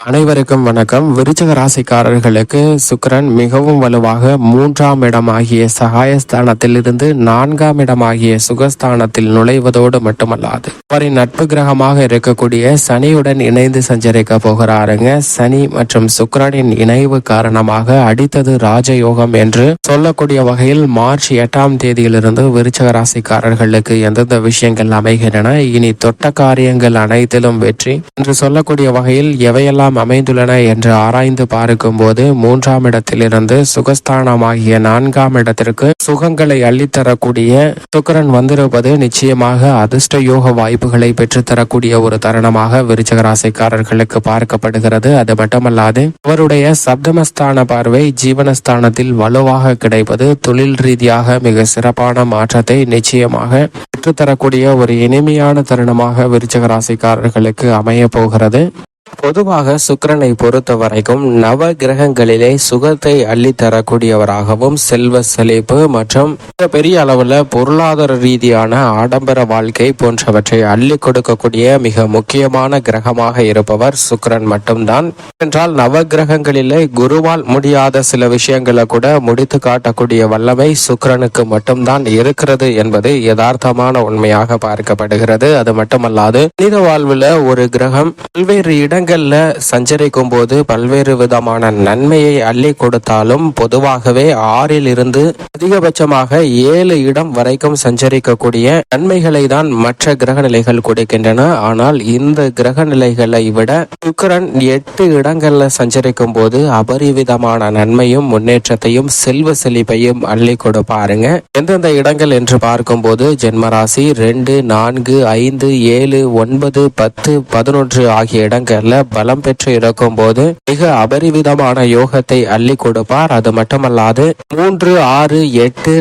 அனைவருக்கும் வணக்கம். விருச்சக ராசிக்காரர்களுக்கு சுக்கரன் மிகவும் வலுவாக மூன்றாம் இடமாகிய சகாயஸ்தானத்தில் இருந்து நான்காம் இடமாகிய சுகஸ்தானத்தில் நுழைவதோடு மட்டுமல்லாது அவரின் நட்பு கிரகமாக இருக்கக்கூடிய சனியுடன் இணைந்து சஞ்சரிக்க போகிறாருங்க. சனி மற்றும் சுக்கரனின் இணைவு காரணமாக அடித்தது ராஜயோகம் என்று சொல்லக்கூடிய வகையில் மார்ச் எட்டாம் தேதியிலிருந்து விருச்சக ராசிக்காரர்களுக்கு எந்தெந்த விஷயங்கள் அமைகின்றன இனி தொட்ட காரியங்கள் அனைத்திலும் வெற்றி என்று சொல்லக்கூடிய வகையில் எவையெல்லாம் அமைந்துள்ளன என்று ஆராய்ந்து பார்க்கும்போது மூன்றாம் இடத்திலிருந்து சுகஸ்தானமாகிய நான்காம் இடத்திற்கு சுகங்களை அள்ளித்தரக்கூடிய சுக்கரன் வந்திருப்பது நிச்சயமாக அதிர்ஷ்ட யோக வாய்ப்புகளை பெற்றுத்தரக்கூடிய ஒரு தருணமாக விருச்சகராசிக்காரர்களுக்கு பார்க்கப்படுகிறது. அது மட்டுமல்லாது அவருடைய சப்தமஸ்தான பார்வை ஜீவனஸ்தானத்தில் வலுவாக கிடைப்பது தொழில் ரீதியாக மிக சிறப்பான மாற்றத்தை நிச்சயமாக பெற்றுத்தரக்கூடிய ஒரு இனிமையான தருணமாக விருச்சகராசிக்காரர்களுக்கு அமைய போகிறது. பொதுவாக சுக்கரனை பொறுத்த வரைக்கும் நவ கிரகங்களிலே சுகத்தை அள்ளி தரக்கூடியவராகவும் செல்வ செழிப்பு மற்றும் பெரிய அளவுல பொருளாதார ரீதியான ஆடம்பர வாழ்க்கை போன்றவற்றை அள்ளி கொடுக்கக்கூடிய மிக முக்கியமான கிரகமாக இருப்பவர் சுக்கிரன் மட்டும்தான். என்றால் நவ கிரகங்களிலே குருவால் முடியாத சில விஷயங்களை கூட முடித்து காட்டக்கூடிய வல்லமை சுக்கரனுக்கு மட்டும்தான் இருக்கிறது என்பது யதார்த்தமான உண்மையாக பார்க்கப்படுகிறது. அது மட்டுமல்லாது மனித வாழ்வுல ஒரு கிரகம் பல்வேறு இடங்களில் சஞ்சரிக்கும் போது பல்வேறு விதமான நன்மையை அள்ளி கொடுத்தாலும் பொதுவாகவே ஆறில் இருந்து அதிகபட்சமாக ஏழு இடம் வரைக்கும் சஞ்சரிக்கக்கூடிய நன்மைகளை தான் மற்ற கிரக நிலைகள் கொடுக்கின்றன. ஆனால் இந்த கிரக நிலைகளை விட சுக்கரன் எட்டு இடங்கள்ல சஞ்சரிக்கும் போது அபரிவிதமான நன்மையும் முன்னேற்றத்தையும் செல்வ செழிப்பையும் அள்ளி கொடுப்பாருங்க எந்தெந்த இடங்கள் என்று பார்க்கும்போது ஜென்மராசி ரெண்டு நான்கு ஐந்து ஏழு ஒன்பது பத்து பதினொன்று ஆகிய இடங்கள். இடங்கள்ல பலம் பெற்று இருக்கும் போது மிக அபரிவிதமான யோகத்தை அள்ளி கொடுப்பார். அது மட்டுமல்லாது மூன்று ஆறு எட்டு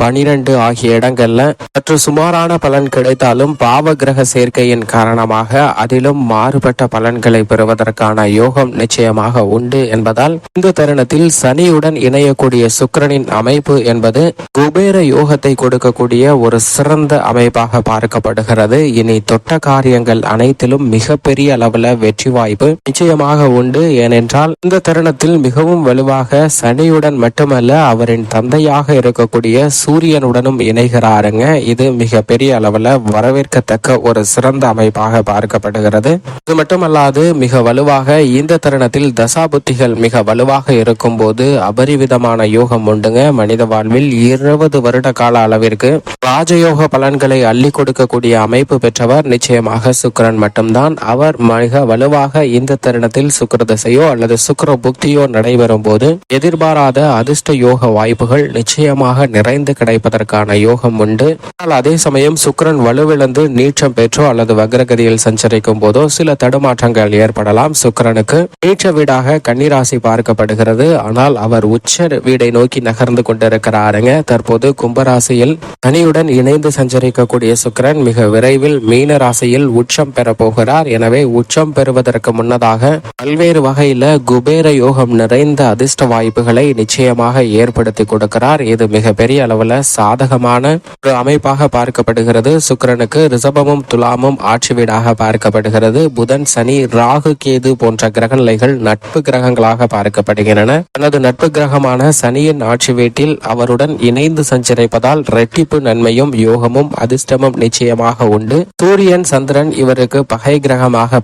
பனிரெண்டு ஆகிய இடங்கள்ல சற்று சுமாரான பலன் கிடைத்தாலும் பாவ கிரக சேர்க்கையின் காரணமாக அதிலும் மாறுபட்ட பலன்களை பெறுவதற்கான யோகம் நிச்சயமாக உண்டு என்பதால் இந்த தருணத்தில் சனியுடன் இணையக்கூடிய சுக்கிரனின் அமைப்பு என்பது குபேர யோகத்தை கொடுக்கக்கூடிய ஒரு சிறந்த அமைப்பாக பார்க்கப்படுகிறது. இனி தொட்ட காரியங்கள் அனைத்திலும் மிகப்பெரிய அளவில் வெற்றி வாய்ப்பு நிச்சயமாக உண்டு. ஏனென்றால் இந்த தருணத்தில் மிகவும் வலுவாக சனியுடன் மட்டுமல்ல அவரின் தந்தையாக இருக்கக்கூடிய சூரியனுடனும் இணைகிறாருங்க. இது மிக பெரிய அளவுல வரவேற்கத்தக்க ஒரு சிறந்த அமைப்பாக பார்க்கப்படுகிறது. இது மட்டுமல்லாது மிக வலுவாக இந்த தருணத்தில் தசாபுத்திகள் மிக வலுவாக இருக்கும் போது அபரிவிதமான யோகம் உண்டுங்க. மனித வாழ்வில் இருபது வருட கால அளவிற்கு ராஜயோக பலன்களை அள்ளி கொடுக்கக்கூடிய அமைப்பு பெற்றவர். நிச்சயமாக சுக்கிரன் மட்டும்தான். அவர் மிக வலுவாக குறிப்பாக இந்த தருணத்தில் சுக்கிர தசையோ அல்லது சுக்கர புக்தியோ நடைபெறும் போது எதிர்பாராத அதிர்ஷ்ட யோக வாய்ப்புகள் நிச்சயமாக நிறைந்து கிடைப்பதற்கான யோகம் உண்டு. ஆனால் அதே சமயம் சுக்கரன் வலுவிழந்து நீச்சம் பெற்றோ அல்லது வக்ரகதியில் சஞ்சரிக்கும் போதோ சில தடுமாற்றங்கள் ஏற்படலாம். சுக்கரனுக்கு நீச்ச வீடாக கன்னிராசி பார்க்கப்படுகிறது. ஆனால் அவர் உச்ச வீடை நோக்கி நகர்ந்து கொண்டிருக்கிறாருங்க. தற்போது கும்பராசியில் சனியுடன் இணைந்து சஞ்சரிக்கக்கூடிய சுக்கரன் மிக விரைவில் மீன ராசியில் உச்சம் பெற போகிறார். எனவே உச்சம் பெறுவதற்கு முன்னதாக பல்வேறு வகையில குபேர யோகம் நிறைந்த அதிர்ஷ்ட வாய்ப்புகளை நிச்சயமாக ஏற்படுத்தி கொடுக்கிறார். இது மிக பெரிய அளவுல சாதகமான ஒரு அமைப்பாக பார்க்கப்படுகிறது. சுக்கிரனுக்கு ரிசபமும் துலாமும் ஆட்சி வீடாக பார்க்கப்படுகிறது. புதன் சனி ராகு கேது போன்ற கிரகநிலைகள் நட்பு கிரகங்களாக பார்க்கப்படுகின்றன. தனது நட்பு கிரகமான சனியின் ஆட்சி வீட்டில் அவருடன் இணைந்து சஞ்சரிப்பதால் ரெட்டிப்பு நன்மையும் யோகமும் அதிர்ஷ்டமும் நிச்சயமாக உண்டு. சூரியன் சந்திரன் இவருக்கு பகை கிரகமாக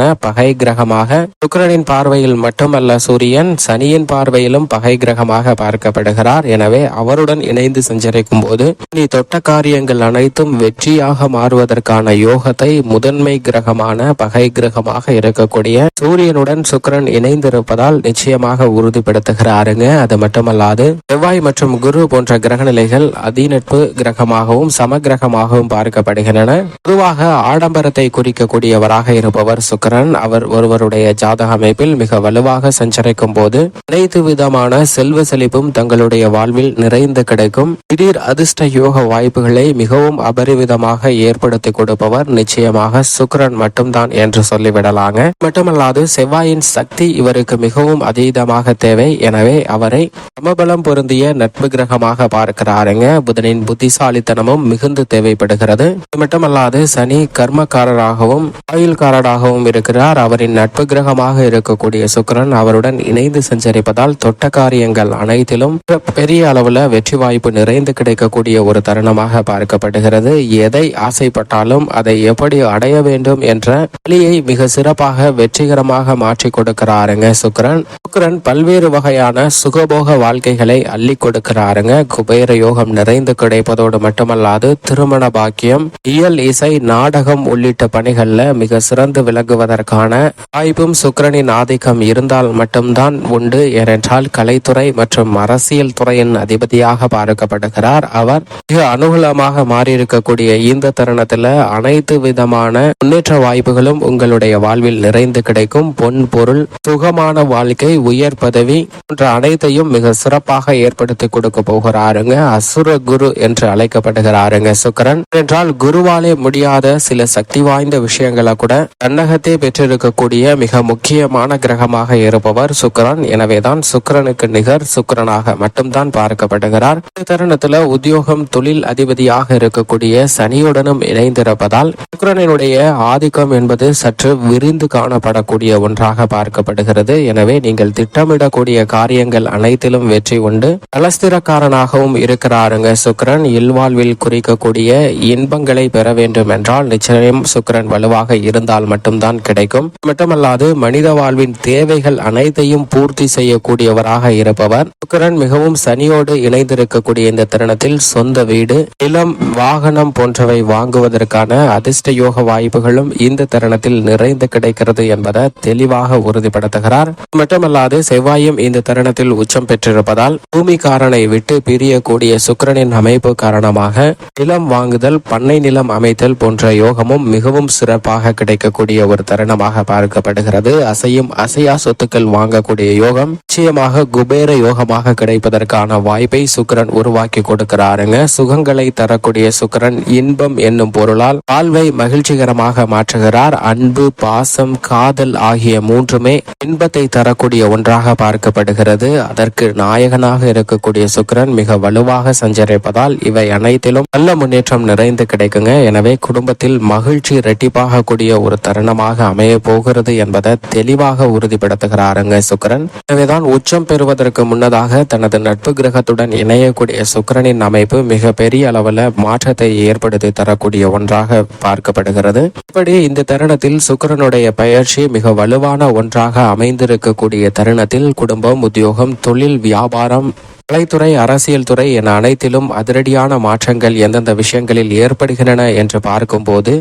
பார்க்கப்படுகின்றன பகை கிரகமாக சுக்கரனின் பார்வையில் மட்டுமல்ல சூரியன் சனியின் பார்வையிலும் பகை கிரகமாக பார்க்கப்படுகிறார். எனவே அவருடன் இணைந்து சஞ்சரிக்கும் போது நீ தொட்ட காரியங்கள் அனைத்தும் வெற்றியாக மாறுவதற்கான யோகத்தை முதன்மை கிரகமான பகை கிரகமாக இருக்கக்கூடிய சூரியனுடன் சுக்கரன் இணைந்திருப்பதால் நிச்சயமாக உறுதிப்படுத்துகிறாருங்க. அது மட்டுமல்லாது செவ்வாய் மற்றும் குரு போன்ற கிரகநிலைகள் அதிநட்பு கிரகமாகவும் சம கிரகமாகவும் பார்க்கப்படுகின்றன. பொதுவாக ஆடம்பரத்தை குறிக்கக்கூடியவராக இருப்பவர் சுக்கரன். அவர் ஒருவருடைய ஜாதக அமைப்பில் மிக வலுவாக சஞ்சரிக்கும் போது அனைத்து விதமான செல்வ செழிப்பும் தங்களுடைய வாழ்வில் நிறைந்து கிடைக்கும். திடீர் அதிர்ஷ்ட யோக வாய்ப்புகளை மிகவும் அபரிவிதமாக ஏற்படுத்தி கொடுப்பவர் நிச்சயமாக சுக்கிரன் மட்டும்தான் என்று சொல்லிவிடலாங்க. மட்டுமல்லாது செவ்வாயின் சக்தி இவருக்கு மிகவும் அதீதமாக தேவை. எனவே அவரை சமபலம் பொருந்திய நட்பு கிரகமாக பார்க்கிறாருங்க. புதனின் புத்திசாலித்தனமும் மிகுந்து தேவைப்படுகிறது. மட்டுமல்லாது சனி கர்மக்காரராகவும் ஆயுள்காரராகவும் இருக்க இருக்கிறார் அவரின் நட்பு கிரகமாக இருக்கக்கூடிய சுக்கிரன் அவருடன் இணைந்து சஞ்சரிப்பதால் தொட்ட காரியங்கள் அனைத்திலும் பெரிய அளவுல வெற்றி வாய்ப்பு நிறைந்து கிடைக்கக்கூடிய ஒரு தருணமாக பார்க்கப்படுகிறது. எதை ஆசைப்பட்டாலும் அதை எப்படி அடைய வேண்டும் என்ற வழியை மிக சிறப்பாக வெற்றிகரமாக மாற்றி கொடுக்கிறாருங்க சுக்கிரன். சுக்கிரன் பல்வேறு வகையான சுகபோக வாழ்க்கைகளை அள்ளி கொடுக்கிறாருங்க. குபேர யோகம் நிறைந்து கிடைப்பதோடு மட்டுமல்லாது திருமண பாக்கியம் இயல் இசை நாடகம் உள்ளிட்ட பணிகள்ல மிக சிறந்து விளங்குவதற்கான வாய்ப்பும் சுக்கரனின் ஆதிக்கம் இருந்தால் மட்டும்தான் உண்டு ஏனென்றால் கலைத்துறை மற்றும் அரசியல் துறையின் அதிபதியாக பார்க்கப்படுகிறார் அவர். மிக அனுகூலமாக மாறியிருக்கக்கூடிய இந்த தருணத்துல அனைத்து விதமான முன்னேற்ற வாய்ப்புகளும் உங்களுடைய வாழ்வில் நிறைந்து கிடைக்கும். பொன் பொருள் சுகமான வாழ்க்கை உயர் பதவி போன்ற அனைத்தையும் மிக சிறப்பாக ஏற்படுத்தி கொடுக்க போகிறாருங்க. அசுர குரு என்று அழைக்கப்படுகிறாருங்க சுக்கரன். என்றால் குருவாலே முடியாத சில சக்தி வாய்ந்த விஷயங்களை கூட தன்னகத்தே பெற்றிருக்கக்கூடிய மிக முக்கியமான கிரகமாக இருப்பவர் சுக்கரன். எனவேதான் சுக்கரனுக்கு நிகர் சுக்கரனாக மட்டும்தான் பார்க்கப்படுகிறார். இந்த தருணத்துல உத்தியோகம் தொழில் அதிபதியாக இருக்கக்கூடிய சனியுடனும் இணைந்திருப்பதால் சுக்கரனினுடைய ஆதிக்கம் என்பது சற்று விரிந்து காணப்படக்கூடிய ஒன்றாக பார்க்கப்படுகிறது. எனவே நீங்கள் திட்டமிடக்கூடிய காரியங்கள் அனைத்திலும் வெற்றி உண்டு. கலஸ்திரக்காரனாகவும் இருக்கிறாருங்க சுக்கரன். இல்வாழ்வில் குறிக்கக்கூடிய இன்பங்களை பெற வேண்டும் என்றால் நிச்சயம் சுக்கரன் வலுவாக இருந்தால் மட்டும்தான் கிடைக்கும். மட்டுமல்லாது மனித வாழ்வின் தேவைகள் அனைத்தையும் பூர்த்தி செய்யக்கூடியவராக இருப்பவர். சுக்கரன் மிகவும் சனியோடு இணைந்திருக்கக்கூடிய இந்த தருணத்தில் சொந்த வீடு நிலம் வாகனம் போன்றவை வாங்குவதற்கான அதிர்ஷ்ட யோக வாய்ப்புகளும் இந்த தருணத்தில் நிறைந்து கிடைக்கிறது என்பதை தெளிவாக உறுதிப்படுத்துகிறார். மட்டுமல்லாது செவ்வாயும் இந்த தருணத்தில் உச்சம் பெற்றிருப்பதால் பூமிக்காரனை விட்டு பிரியக்கூடிய சுக்கிரனின் அமைப்பு காரணமாக நிலம் வாங்குதல் பண்ணை நிலம் அமைத்தல் போன்ற யோகமும் மிகவும் சிறப்பாக கிடைக்கக்கூடிய ஒரு தருணமாக பார்க்கப்படுகிறது. அசையும் அசையா சொத்துக்கள் வாங்கக்கூடிய யோகம் நிச்சயமாக குபேர யோகமாக கிடைப்பதற்கான வாய்ப்பை சுக்கிரன் உருவாக்கி கொடுக்கிறாருங்க. சுகங்களை தரக்கூடிய சுக்கிரன் இன்பம் என்னும் பொருளால் வாழ்வை மகிழ்ச்சிகரமாக மாற்றுகிறார். அன்பு பாசம் காதல் ஆகிய மூன்றுமே இன்பத்தை தரக்கூடிய ஒன்றாக பார்க்கப்படுகிறது. அதற்கு நாயகனாக இருக்கக்கூடிய சுக்கிரன் மிக வலுவாக சஞ்சரிப்பதால் இவை அனைத்திலும் நல்ல முன்னேற்றம் நிறைந்து கிடைக்குங்க. எனவே குடும்பத்தில் மகிழ்ச்சி இரட்டிப்பாக கூடிய ஒரு தருணமாக அமைய போகிறது என்பதை தெளிவாக உறுதிப்படுத்துகிறாருங்க சுக்கிரன். எனவேதான் உச்சம் பெறுவதற்கு முன்னதாக தனது நட்பு கிரகத்துடன் இணையக்கூடிய சுக்கிரனின் அமைப்பு மிக பெரிய அளவில் மாற்றத்தை ஏற்படுத்தி தரக்கூடிய ஒன்றாக பார்க்கப்படுகிறது. இப்படி இந்த தருணத்தில் சுக்கிரனுடைய பயிற்சி மிக வலுவான ஒன்றாக அமைந்திருக்கக்கூடிய தருணத்தில் குடும்பம் உத்தியோகம் தொழில் வியாபாரம் கலைத்துறை அரசியல் துறை என அனைத்திலும் அதிரடியான மாற்றங்கள் எந்தெந்த விஷயங்களில் ஏற்படுகின்றன என்று பார்க்கும்போது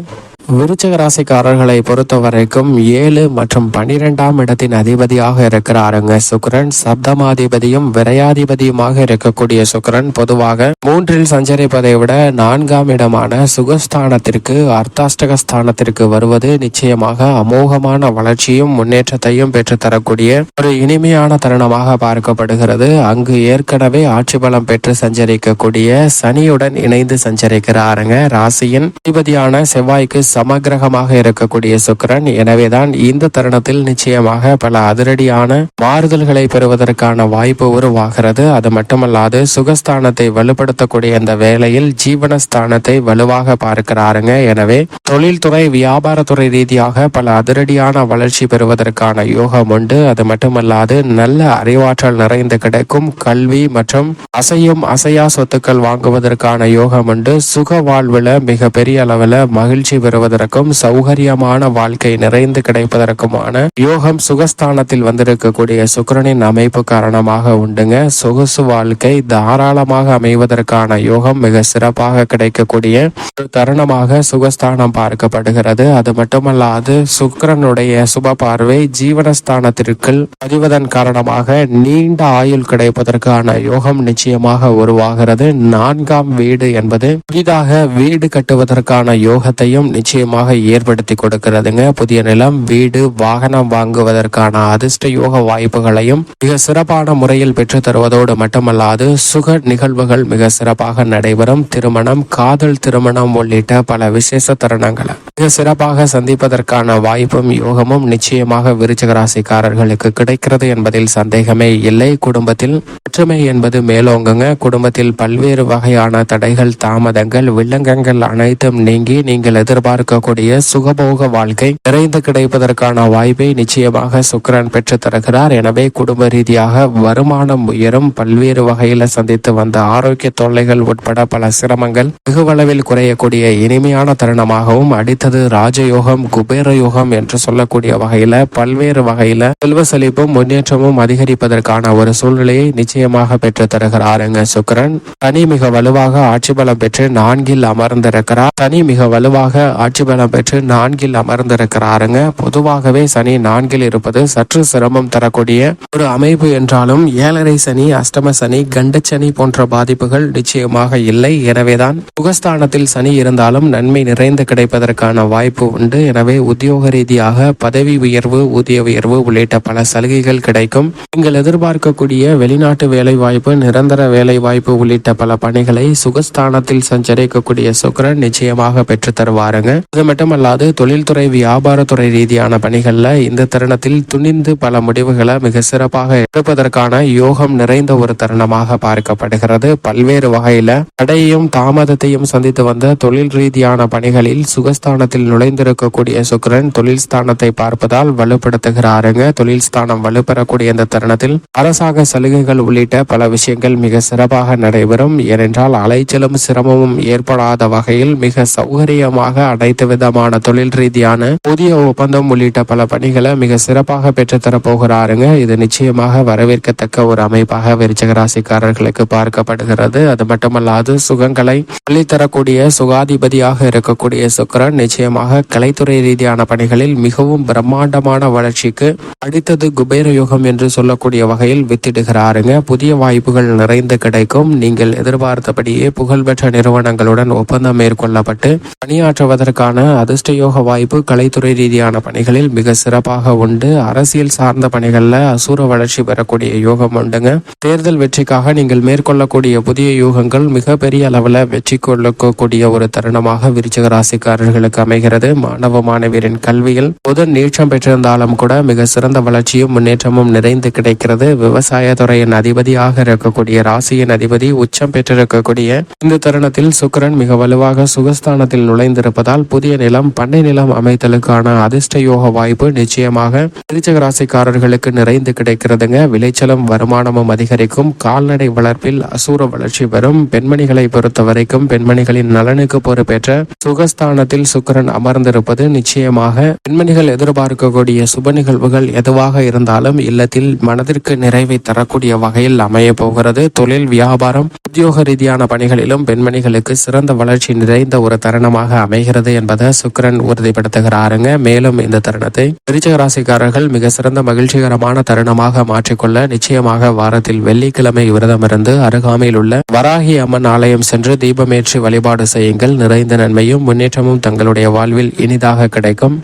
விருச்சக ராசிக்காரர்களை பொறுத்த வரைக்கும் ஏழு மற்றும் பனிரெண்டாம் இடத்தின் அதிபதியாக இருக்கிறாருங்க. சுக்கரன் சப்தமாதிபதியும் விரையாதிபதியுமாக இருக்கக்கூடிய சுக்கரன் பொதுவாக மூன்றில் சஞ்சரிப்பதை விட நான்காம் இடமான சுகஸ்தானத்திற்கு அர்த்தாஷ்டக ஸ்தானத்திற்கு வருவது நிச்சயமாக அமோகமான வளர்ச்சியும் முன்னேற்றத்தையும் பெற்றுத்தரக்கூடிய ஒரு இனிமையான தருணமாக பார்க்கப்படுகிறது. அங்கு ஏற்கனவே ஆட்சி பலம் பெற்று சஞ்சரிக்கக்கூடிய சனியுடன் இணைந்து சஞ்சரிக்கிறாருங்க. ராசியின் அதிபதியான செவ்வாய்க்கு சமகிரகமாக இருக்கக்கூடிய சுக்கிரன். எனவேதான் இந்த தருணத்தில் நிச்சயமாக பல அதிரடியான மாறுதல்களை பெறுவதற்கான வாய்ப்பு உருவாகிறது. அது மட்டுமல்லாது சுகஸ்தானத்தை வலுப்படுத்தக்கூடிய இந்த வேளையில் ஜீவனஸ்தானத்தை வலுவாக பார்க்கிறாருங்க. எனவே தொழில்துறை வியாபாரத்துறை ரீதியாக பல அதிரடியான வளர்ச்சி பெறுவதற்கான யோகம் உண்டு. அது மட்டுமல்லாது நல்ல அறிவாற்றல் நிறைந்து கிடைக்கும். கல்வி மற்றும் அசையும் அசையா சொத்துக்கள் வாங்குவதற்கான யோகம் உண்டு. சுக வாழ்வுல மிக பெரிய அளவுல மகிழ்ச்சி பெறுவதற்கும் சௌகரியமான வாழ்க்கை நிறைந்து கிடைப்பதற்குமான யோகம் சுகஸ்தானத்தில் வந்திருக்கக்கூடிய சுக்கிரனின் அமைப்பு காரணமாக உண்டுங்க. சொகுசு வாழ்க்கை தாராளமாக அமைவதற்கான யோகம் மிக சிறப்பாக கிடைக்கக்கூடிய ஒரு தருணமாக சுகஸ்தானம் பார்க்கப்படுகிறது. அது மட்டுமல்லாது சுக்கரனுடைய சுப பார்வை ஜீவனஸ்தானத்திற்குள் பதிவதன் காரணமாக நீண்ட ஆயுள் கிடைப்பதற்கான யோகம் நிச்சயமாக உருவாகிறது. நான்காம் வீடு என்பது புதிதாக வீடு கட்டுவதற்கான யோகத்தையும் நிச்சயம் நிச்சயமாக ஏற்படுத்தி கொடுக்கிறதுங்க. புதிய நிலம் வீடு வாகனம் வாங்குவதற்கான அதிர்ஷ்ட யோக வாய்ப்புகளையும் மிக சிறப்பான முறையில் பெற்று தருவதோடு மட்டுமல்லாது சுக நிகழ்வுகள் மிக சிறப்பாக நடைபெறும். திருமணம் காதல் திருமணம் உள்ளிட்ட பல விசேஷ தருணங்களை மிக சிறப்பாக சந்திப்பதற்கான வாய்ப்பும் யோகமும் நிச்சயமாக விருச்சக ராசிக்காரர்களுக்கு கிடைக்கிறது என்பதில் சந்தேகமே இல்லை. குடும்பத்தில் ஒற்றுமை என்பது மேலோங்குங்க. குடும்பத்தில் பல்வேறு வகையான தடைகள் தாமதங்கள் வில்லங்கங்கள் அனைத்தும் நீங்கி நீங்கள் இருக்கக்கூடிய சுகபோக வாழ்க்கை நிறைந்து கிடைப்பதற்கான வாய்ப்பை நிச்சயமாக சுக்கிரன் பெற்று தருகிறார். எனவே குடும்ப ரீதியாக வருமானம் உயரும். பல்வேறு வகையில சந்தித்து வந்த ஆரோக்கிய தொல்லைகள் உட்பட பல சிரமங்கள் வெகுவளவில் குறையக்கூடிய இனிமையான தருணமாகவும் அடித்தது ராஜயோகம் குபேர யோகம் என்று சொல்லக்கூடிய வகையில பல்வேறு வகையில செல்வ செழிப்பும் முன்னேற்றமும் அதிகரிப்பதற்கான ஒரு சூழ்நிலையை நிச்சயமாக பெற்று தருகிறாருங்க சுக்கிரன். தனி மிக வலுவாக ஆட்சி பலம் பெற்று நான்கில் அமர்ந்திருக்கிறார். தனி மிக வலுவாக ஆட்சி பலம் பெற்று நான்கில் அமர்ந்திருக்கிறாருங்க. பொதுவாகவே சனி நான்கில் இருப்பது சற்று சிரமம் தரக்கூடிய ஒரு அமைப்பு என்றாலும் ஏழரை சனி அஷ்டம சனி கண்டச்சனி போன்ற பாதிப்புகள் நிச்சயமாக இல்லை. எனவேதான் சுகஸ்தானத்தில் சனி இருந்தாலும் நன்மை நிறைந்து கிடைப்பதற்கான வாய்ப்பு உண்டு. எனவே உத்தியோக ரீதியாக பதவி உயர்வு ஊதிய உயர்வு உள்ளிட்ட பல சலுகைகள் கிடைக்கும். நீங்கள் எதிர்பார்க்கக்கூடிய வெளிநாட்டு வேலை வாய்ப்பு நிரந்தர வேலை வாய்ப்பு உள்ளிட்ட பல பணிகளை சுகஸ்தானத்தில் சஞ்சரிக்கக்கூடிய சுக்கிரன் நிச்சயமாக பெற்று தருவாருங்க. அது மட்டுமல்லாது தொழில்துறை வியாபாரத்துறை ரீதியான பணிகள்ல இந்த தருணத்தில் துணிந்து பல முடிவுகளை மிக சிறப்பாக எடுப்பதற்கான யோகம் நிறைந்த ஒரு தருணமாக பார்க்கப்படுகிறது பல்வேறு வகையில தடையையும் தாமதத்தையும் சந்தித்து வந்த தொழில் ரீதியான பணிகளில் சுகஸ்தானத்தில் நுழைந்திருக்கக்கூடிய சுக்கிரன் தொழில் ஸ்தானத்தை பார்ப்பதால் வலுப்படுத்துகிறாருங்க தொழில் ஸ்தானம் வலுப்பெறக்கூடிய இந்த தருணத்தில் அரசாங்க சலுகைகள் உள்ளிட்ட பல விஷயங்கள் மிக சிறப்பாக நடைபெறும் ஏனென்றால் அலைச்சலும் சிரமமும் ஏற்படாத வகையில் மிக சௌகரியமாக அடை அனைத்து விதமான தொழில் ரீதியான புதிய ஒப்பந்தம் உள்ளிட்ட பல பணிகளை மிக சிறப்பாக பெற்றுத்தர போகிறாருங்க இது நிச்சயமாக வரவேற்கத்தக்க ஒரு அமைப்பாக விருச்சக ராசிக்காரர்களுக்கு பார்க்கப்படுகிறது. அது மட்டுமல்லாது சுகங்களை அள்ளித்தரக்கூடிய சுகாதிபதியாக இருக்கக்கூடிய சுக்கரன் நிச்சயமாக கலைத்துறை ரீதியான பணிகளில் மிகவும் பிரம்மாண்டமான வளர்ச்சிக்கு அடுத்தது குபேர யுகம் என்று சொல்லக்கூடிய வகையில் வித்திடுகிறாருங்க. புதிய வாய்ப்புகள் நிறைந்து கிடைக்கும். நீங்கள் எதிர்பார்த்தபடியே புகழ்பெற்ற நிறுவனங்களுடன் ஒப்பந்தம் மேற்கொள்ளப்பட்டு பணியாற்றுவதற்கு அதிர்ஷ்ட அதிர்ஷ்டயோக வாய்ப்பு கலைத்துறை ரீதியான பணிகளில் மிக சிறப்பாக உண்டு. அரசியல் சார்ந்த பணிகளில் அசூர வளர்ச்சி பெறக்கூடிய யோகம் உண்டுங்க. தேர்தல் வெற்றிக்காக நீங்கள் மேற்கொள்ளக்கூடிய புதிய யூகங்கள் மிகப்பெரிய அளவில் வெற்றி கொள்ளக்கூடிய ஒரு தருணமாக விருச்சிக ராசிக்காரர்களுக்கு அமைகிறது. மாணவ மாணவியரின் கல்வியில் புதன் நீட்சம் பெற்றிருந்தாலும் கூட மிக சிறந்த வளர்ச்சியும் முன்னேற்றமும் நிறைந்து கிடைக்கிறது. விவசாய துறையின் அதிபதியாக இருக்கக்கூடிய ராசியின் அதிபதி உச்சம் பெற்றிருக்கக்கூடிய இந்த தருணத்தில் சுக்கிரன் மிக வலுவாக சுகஸ்தானத்தில் நுழைந்திருப்பதால் புதிய நிலம் பண்ணை நிலம் அமைத்தலுக்கான அதிர்ஷ்ட யோக வாய்ப்பு நிச்சயமாக விருச்சிக ராசிக்காரர்களுக்கு நிறைந்து கிடைக்கிறதுங்க. விளைச்சலும் வருமானமும் அதிகரிக்கும். கால்நடை வளர்ப்பில் அசூர வளர்ச்சி வரும் பெண்மணிகளை பொறுத்த வரைக்கும் பெண்மணிகளின் நலனுக்கு பொறுப்பேற்ற சுகஸ்தானத்தில் சுக்கிரன் அமர்ந்திருப்பது நிச்சயமாக பெண்மணிகள் எதிர்பார்க்கக்கூடிய சுப நிகழ்வுகள் எதுவாக இருந்தாலும் இல்லத்தில் மனதிற்கு நிறைவை தரக்கூடிய வகையில் அமைய போகிறது. தொழில் வியாபாரம் உத்தியோக ரீதியான பணிகளிலும் பெண்மணிகளுக்கு சிறந்த வளர்ச்சி நிறைந்த ஒரு தருணமாக அமைகிறது என்பதை சுக்கரன் உறுதிப்படுத்துகிறாருங்க மேலும் இந்த தருணத்தை விருச்சக ராசிக்காரர்கள் மிக சிறந்த மகிழ்ச்சிகரமான தருணமாக மாற்றிக்கொள்ள நிச்சயமாக வாரத்தில் வெள்ளிக்கிழமை விரதம் இருந்து அருகாமையில் உள்ள வராகி அம்மன் ஆலயம் சென்று தீபமேற்றி வழிபாடு செய்யுங்கள். நிறைந்த நன்மையும் முன்னேற்றமும் தங்களுடைய வாழ்வில் இனிதாக கிடைக்கும்.